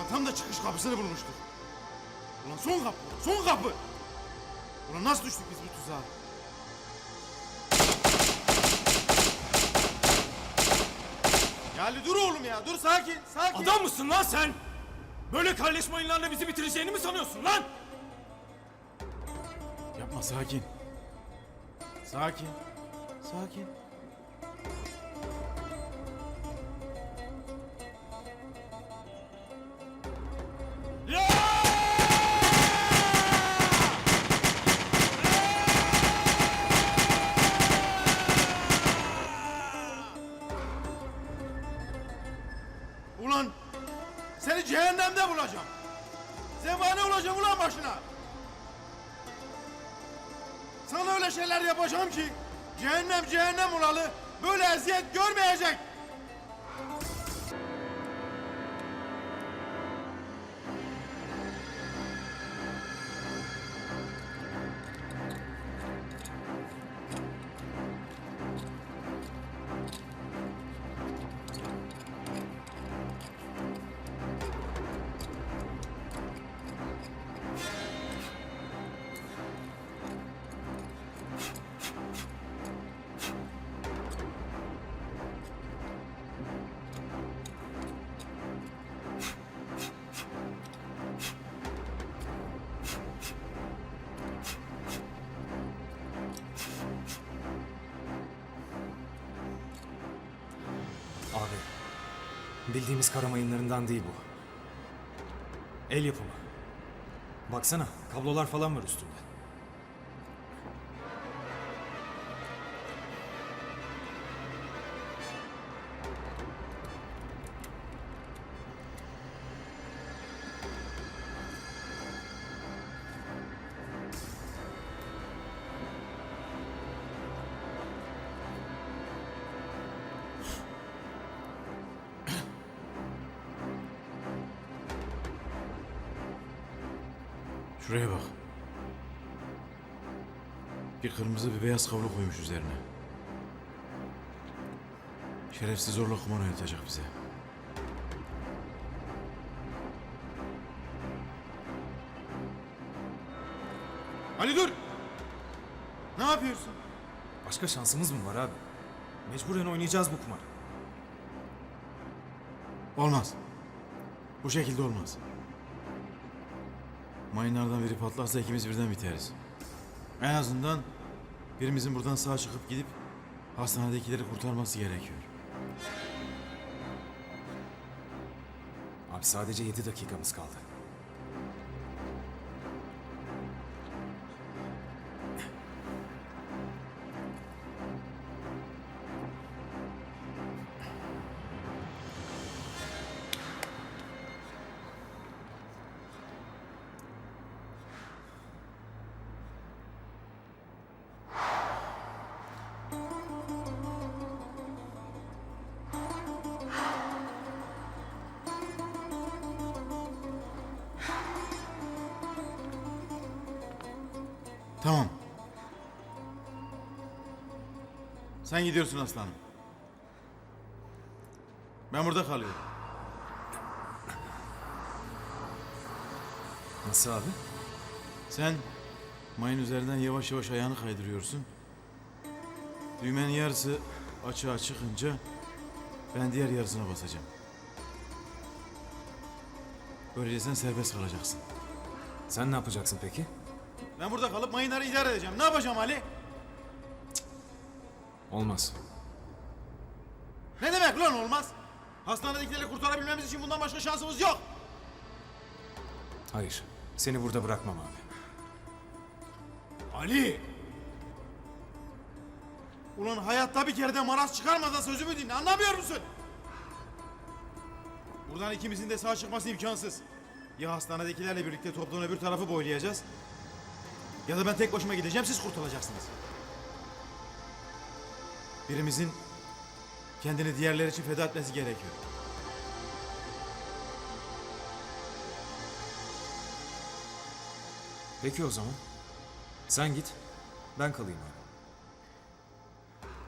Ulan tam da çıkış kapısını bulmuştuk. Ulan son kapı, son kapı. Ulan nasıl düştük biz bu tuzağa? Ya Ali dur oğlum ya, dur sakin, sakin. Adam mısın lan sen? Böyle kardeş mayınlarla bizi bitireceğini mi sanıyorsun lan? Yapma sakin. Sakin, sakin. Sana öyle şeyler yapacağım ki cehennem cehennem olalı böyle eziyet görmeyecek. Bildiğimiz kara mayınlarından değil bu. El yapımı. Baksana, kablolar falan var üstünde. Bir kırmızı bir beyaz kablo koymuş üzerine. Şerefsiz zorla kumar oynatacak bize. Ali dur! Ne yapıyorsun? Başka şansımız mı var abi? Mecburen oynayacağız bu kumarı. Olmaz. Bu şekilde olmaz. Mayınlardan biri patlarsa ikimiz birden biteriz. En azından birimizin buradan sağ çıkıp gidip hastanedekileri kurtarması gerekiyor. Abi sadece 7 dakikamız kaldı. Tamam. Sen gidiyorsun aslanım. Ben burada kalıyorum. Nasıl abi? Sen mayın üzerinden yavaş yavaş ayağını kaydırıyorsun. Düğmenin yarısı açığa çıkınca ben diğer yarısına basacağım. Böylece sen serbest kalacaksın. Sen ne yapacaksın peki? Ben burada kalıp mayınları idare edeceğim. Ne yapacağım Ali? Olmaz. Ne demek lan olmaz? Hastanedekileri kurtarabilmemiz için bundan başka şansımız yok. Hayır. Seni burada bırakmam abi. Ali! Ulan hayatta bir kere de maraz çıkarmadan sözümü dinle anlamıyor musun? Buradan ikimizin de sağ çıkması imkansız. Ya hastanedekilerle birlikte toplan öbür tarafı boylayacağız. Ya da ben tek başıma gideceğim siz kurtulacaksınız. Birimizin kendini diğerleri için feda etmesi gerekiyor. Peki o zaman. Sen git. Ben kalayım abi.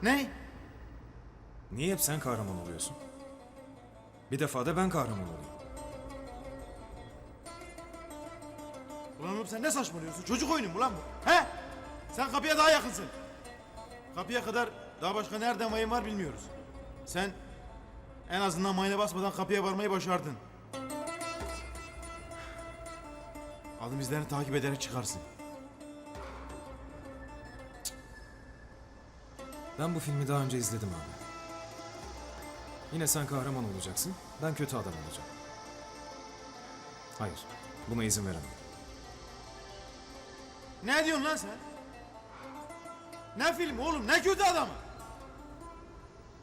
Ne? Niye hep sen kahraman oluyorsun? Bir defa da ben kahraman olayım. Ulan oğlum sen ne saçmalıyorsun? Çocuk oyunu mu lan bu? He? Sen kapıya daha yakınsın. Kapıya kadar daha başka nereden mayın var bilmiyoruz. Sen en azından mayına basmadan kapıya varmayı başardın. Adım izlerini takip ederek çıkarsın. Ben bu filmi daha önce izledim abi. Yine sen kahraman olacaksın, ben kötü adam olacağım. Hayır, buna izin veremem. Ne diyorsun lan sen? Ne film oğlum ne kötü adamı?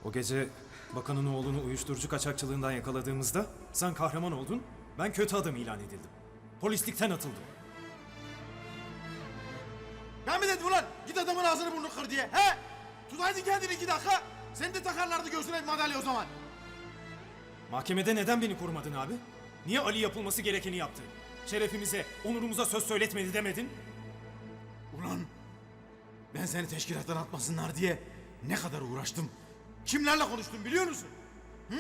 O gece bakanın oğlunu uyuşturucu kaçakçılığından yakaladığımızda sen kahraman oldun, ben kötü adam ilan edildim. Polislikten atıldım. Ben mi dedim ulan git adamın ağzını burnunu kır diye he? Tutaydın kendini iki dakika. Seni de takarlardı göğsüne bir madalya o zaman. Mahkemede neden beni korumadın abi? Niye Ali yapılması gerekeni yaptı? Şerefimize, onurumuza söz söyletmedi demedin? Ulan ben seni teşkilattan atmasınlar diye ne kadar uğraştım. Kimlerle konuştum biliyor musun? Hı?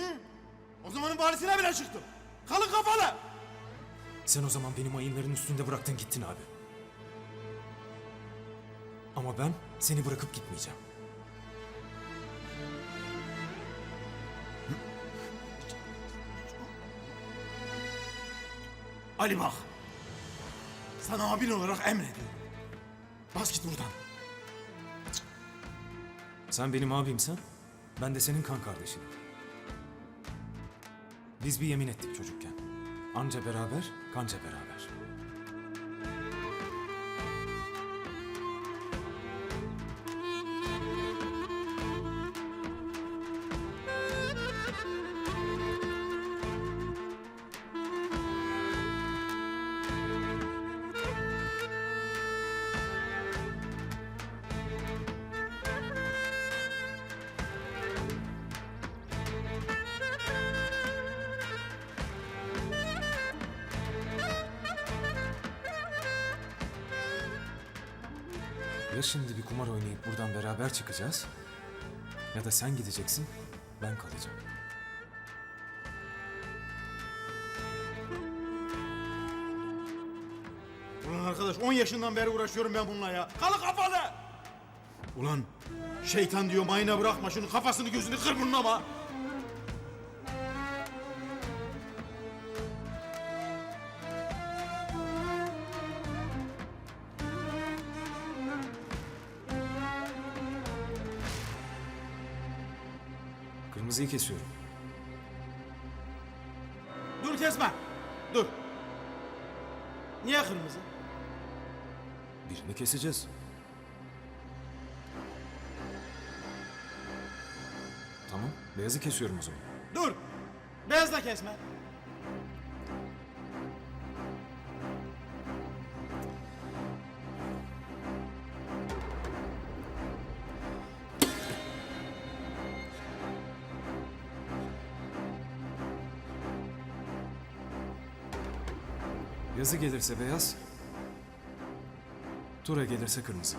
O zamanın valisine bile çıktım. Kalın kafalı. Sen o zaman benim ayınların üstünde bıraktın gittin abi. Ama ben seni bırakıp gitmeyeceğim. Ali bak. Sana abin olarak emrediyorum. Bas git buradan. Sen benim abimsen, ben de senin kan kardeşinim. Biz bir yemin ettik çocukken. Anca beraber, kanca beraber. Çıkacağız, ya da sen gideceksin, ben kalacağım. Ulan arkadaş 10 yaşından beri uğraşıyorum ben bununla ya. Kalın kafalı. Ulan şeytan diyor mayına bırakma şunu kafasını gözünü kır bunun ama. Kırmızıyı kesiyorum. Dur kesme. Dur. Niye kırmızı? Birini keseceğiz. Tamam, beyazı kesiyorum o zaman. Dur. Beyaz da kesme. Yazı gelirse beyaz, tura gelirse kırmızı.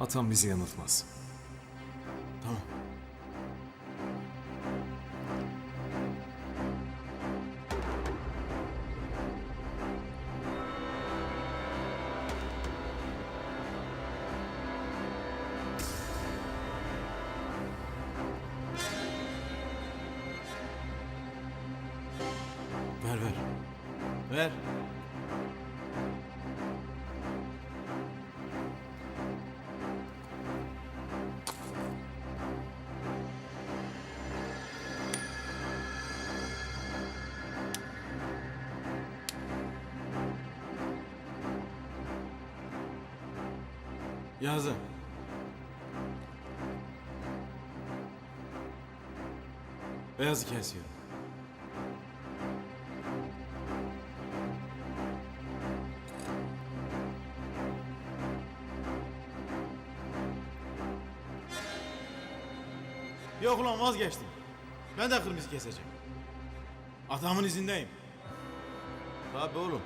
Atam bizi yanıltmaz. Yazdım. Beyazı kesiyorum. Yok ulan vazgeçtim. Ben de kırmızı keseceğim. Atamın izindeyim. Tabii oğlum.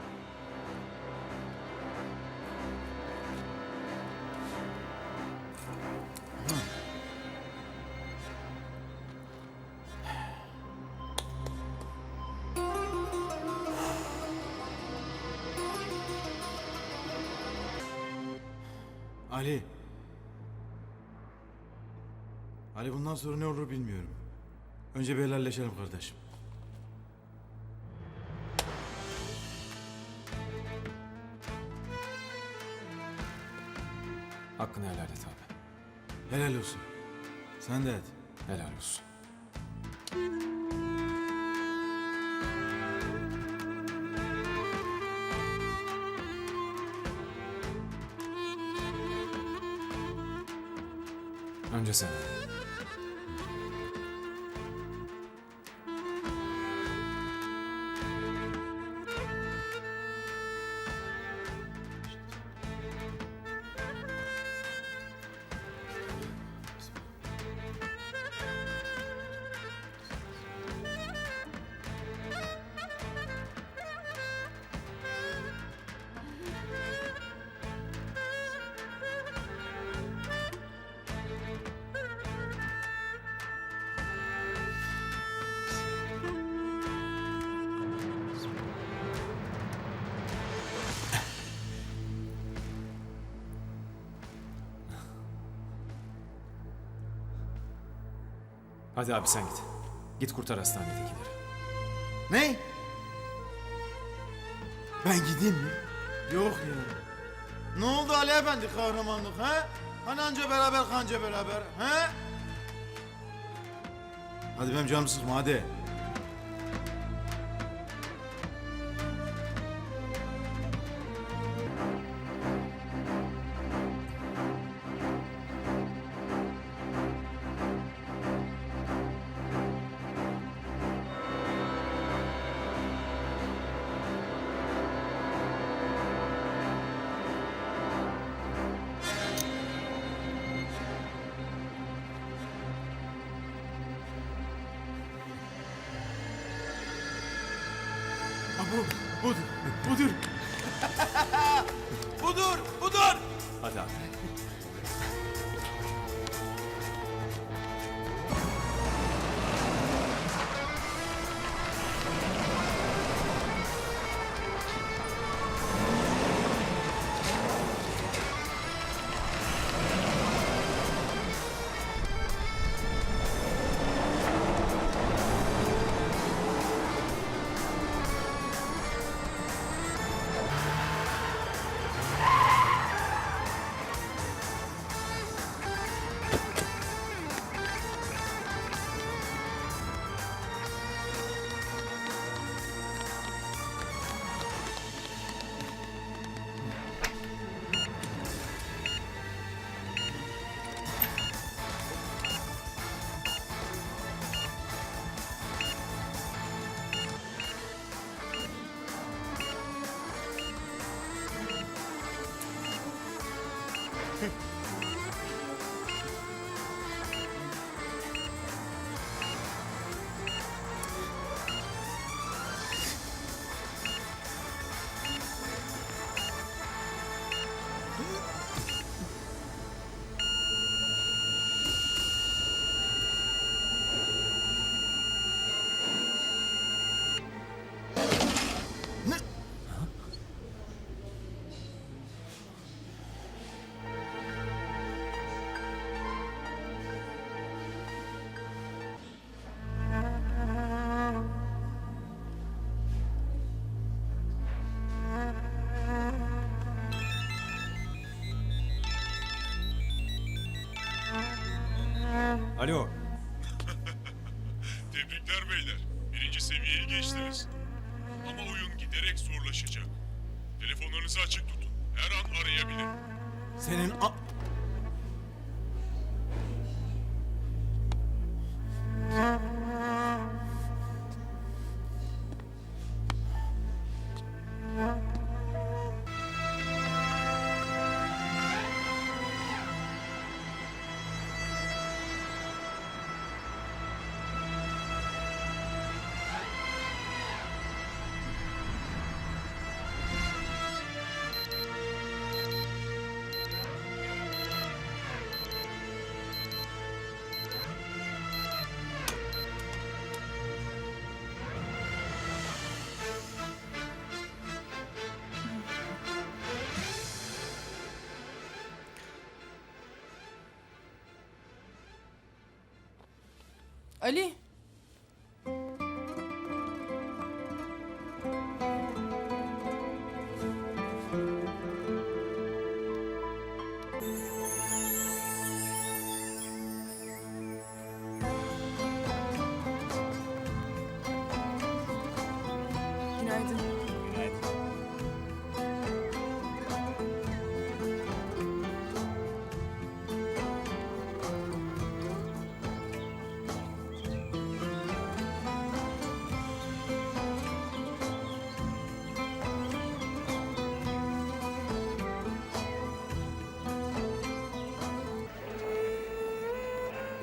Ali bundan sonra ne olur bilmiyorum. Önce bir helalleşelim kardeşim. Hakkını helal et abi. Helal olsun. Sen de et. Helal olsun. Önce sen. Hadi abi sen git. Git kurtar hastanedekileri. Ne? Ben gideyim mi? Yok ya. Ne oldu Ali Efendi kahramanlık ha? Hani anca beraber kanca beraber ha? Hadi benim canımı sıkma hadi. Müdür Ali.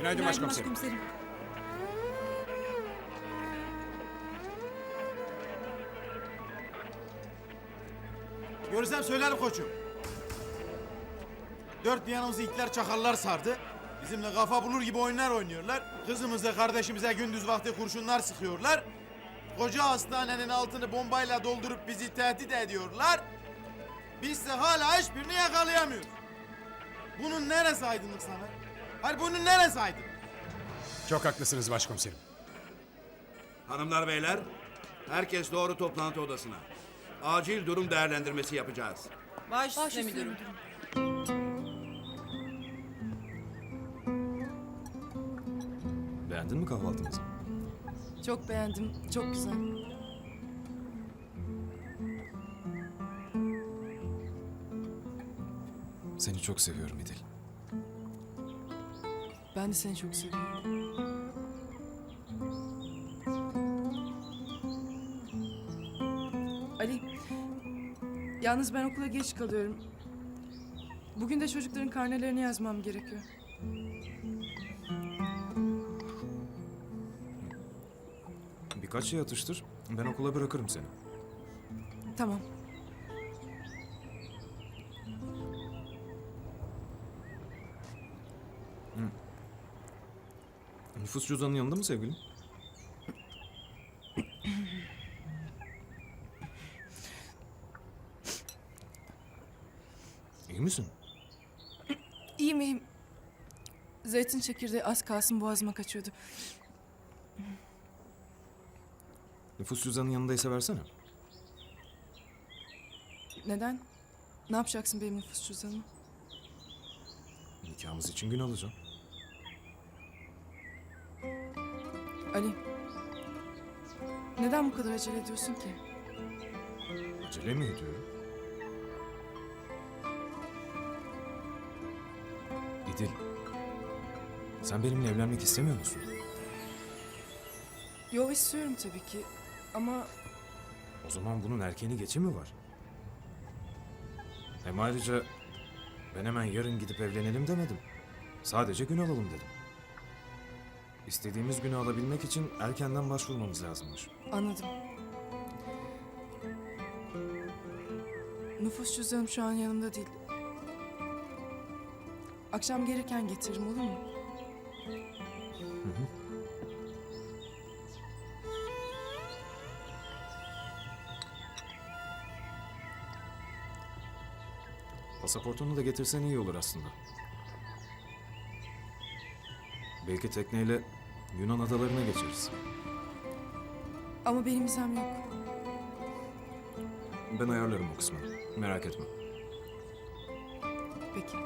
Günaydın başkomiserim. Görürsem söylerim koçum. Dört bir yanımızı itler çakallar sardı. Bizimle kafa bulur gibi oyunlar oynuyorlar. Kızımıza kardeşimize gündüz vakti kurşunlar sıkıyorlar. Koca hastanenin altını bombayla doldurup bizi tehdit ediyorlar. Bizse hala hiçbirini yakalayamıyoruz. Bunun neresi aydınlık sana? Hayır bunun neresi aydın? Çok haklısınız başkomiserim. Hanımlar beyler, herkes doğru toplantı odasına. Acil durum değerlendirmesi yapacağız. Baş, üstüne müdürüm. Beğendin mi kahvaltımızı? Çok beğendim. Çok güzel. Seni çok seviyorum İdil. Ben de seni çok seviyorum. Ali, yalnız ben okula geç kalıyorum. Bugün de çocukların karnelerini yazmam gerekiyor. Birkaç şey atıştır. Ben okula bırakırım seni. Tamam. Nüfus cüzdanının yanında mı sevgilim? İyi misin? İyi miyim? Zeytin çekirdeği az kalsın boğazıma kaçıyordu. Nüfus cüzdanının yanındaysa versene. Neden? Ne yapacaksın benim nüfus cüzdanımı? Nikahımız için gün alacağım. Ali. Neden bu kadar acele ediyorsun ki? Acele mi ediyorum? İdil. Sen benimle evlenmek istemiyor musun? Yo istiyorum tabii ki. Ama O zaman bunun erkeğini geçi mi var? Hem ayrıca ben hemen yarın gidip evlenelim demedim. Sadece gün alalım dedim. İstediğimiz günü alabilmek için erkenden başvurmamız lazımmış. anladım. Nüfus cüzdanım şu an yanımda değil. Akşam gelirken getiririm olur mu? Pasaportunu da getirsen iyi olur aslında. Belki tekneyle Yunan adalarına geçeriz. Ama benim vizem yok. Ben ayarlarım o kısmını. Merak etme. Peki.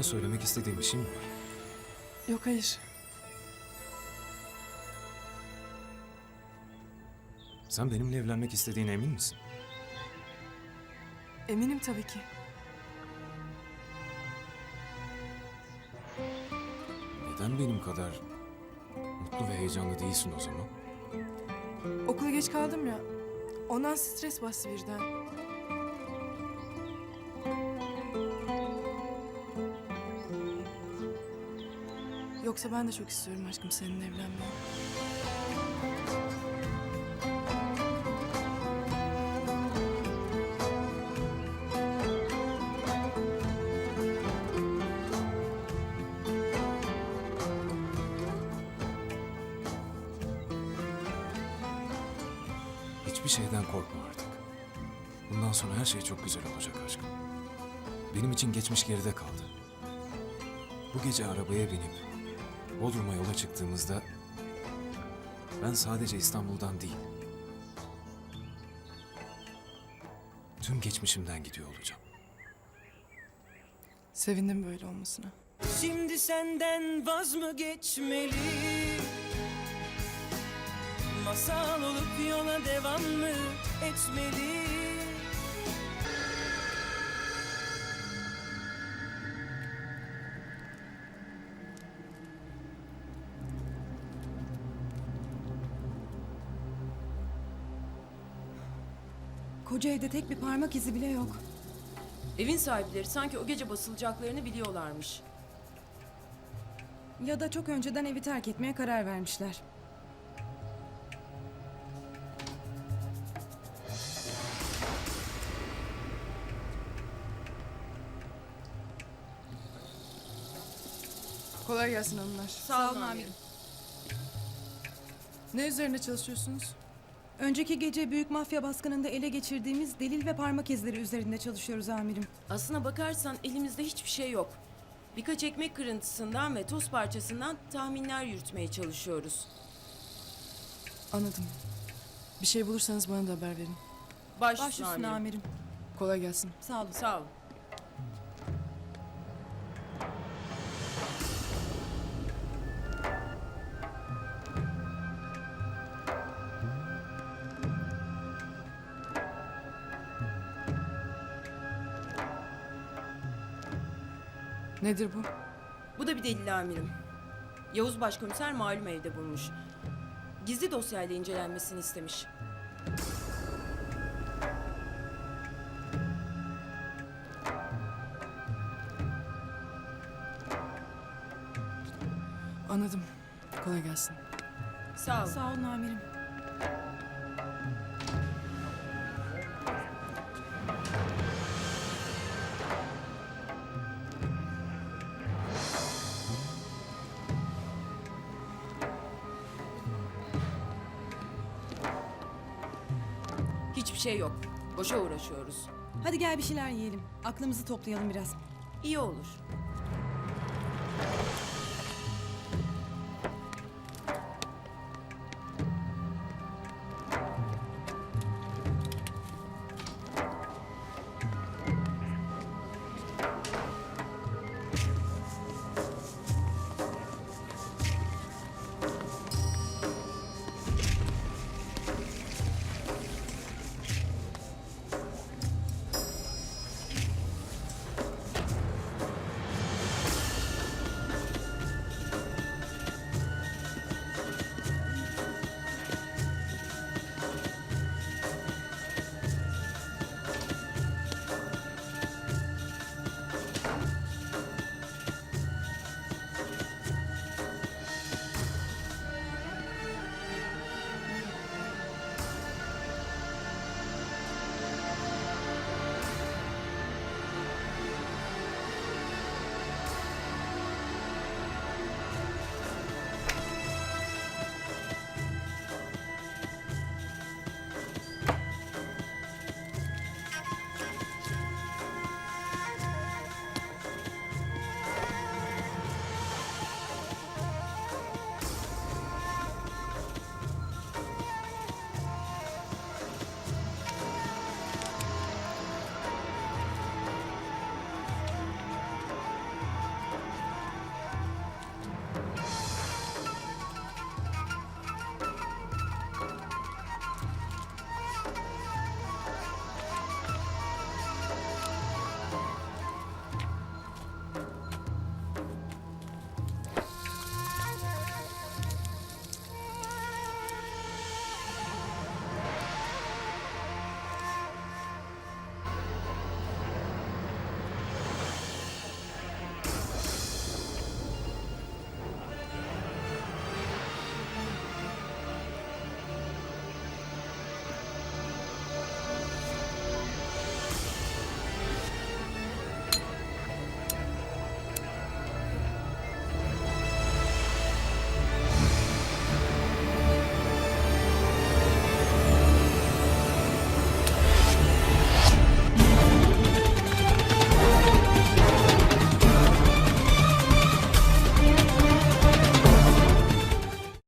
Bana söylemek istediğin bir şey mi var? Yok hayır. Sen benimle evlenmek istediğine emin misin? Eminim tabii ki. Neden benim kadar mutlu ve heyecanlı değilsin o zaman? Okula geç kaldım ya. Ondan stres bastı birden. Yoksa ben de çok istiyorum aşkım seninle evlenmeyi. Hiçbir şeyden korkma artık. Bundan sonra her şey çok güzel olacak aşkım. Benim için geçmiş geride kaldı. Bu gece arabaya binip Bodrum'a yola çıktığımızda ben sadece İstanbul'dan değil, tüm geçmişimden gidiyor olacağım. Sevindim böyle olmasına. Şimdi senden vaz mı geçmeli? Masal olup yola devam mı etmeli? Koca evde tek bir parmak izi bile yok. Evin sahipleri sanki o gece basılacaklarını biliyorlarmış. Ya da çok önceden evi terk etmeye karar vermişler. Kolay gelsin hanımlar. Sağ olun amirim. Ne üzerine çalışıyorsunuz? Önceki gece büyük mafya baskınında ele geçirdiğimiz delil ve parmak izleri üzerinde çalışıyoruz amirim. Aslına bakarsan elimizde hiçbir şey yok. Birkaç ekmek kırıntısından ve toz parçasından tahminler yürütmeye çalışıyoruz. Anladım. Bir şey bulursanız bana da haber verin. Baş, Baş üstüne amirim. Kolay gelsin. Sağ olun. Sağ ol. Nedir bu? Bu da bir delil amirim. Yavuz başkomiser malum evde bulmuş. Gizli dosyayla incelenmesini istemiş. Anladım. Kolay gelsin. Sağ ol. Sağ olun amirim. Şey yok. Boşa uğraşıyoruz. Hadi gel bir şeyler yiyelim. Aklımızı toplayalım biraz. İyi olur.